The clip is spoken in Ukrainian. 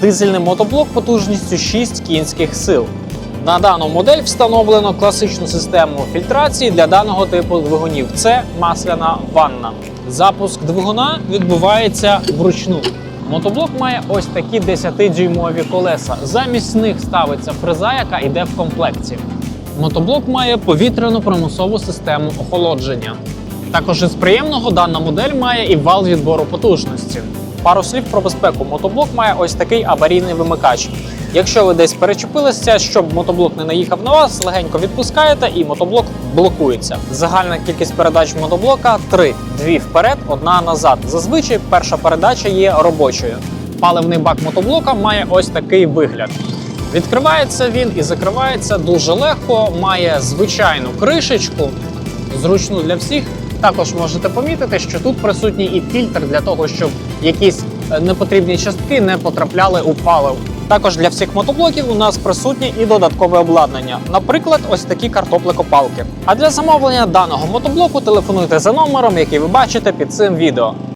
Дизельний мотоблок потужністю 6 кінських сил. На дану модель встановлено класичну систему фільтрації для даного типу двигунів. Це масляна ванна. Запуск двигуна відбувається вручну. Мотоблок має ось такі 10-дюймові колеса. Замість них ставиться фреза, яка йде в комплекті. Мотоблок має повітряну примусову систему охолодження. Також із приємного дана модель має і вал відбору потужності. Пару слів про безпеку. Мотоблок має ось такий аварійний вимикач. Якщо ви десь перечепилися, щоб мотоблок не наїхав на вас, легенько відпускаєте і мотоблок блокується. Загальна кількість передач мотоблока три: дві вперед, одна назад. Зазвичай перша передача є робочою. Паливний бак мотоблока має ось такий вигляд. Відкривається він і закривається дуже легко, має звичайну кришечку, зручну для всіх. Також можете помітити, що тут присутній і фільтр для того, щоб якісь е, непотрібні частки не потрапляли у паливо. Також для всіх мотоблоків у нас присутнє і додаткове обладнання, наприклад, ось такі картоплекопалки. А для замовлення даного мотоблоку телефонуйте за номером, який ви бачите під цим відео.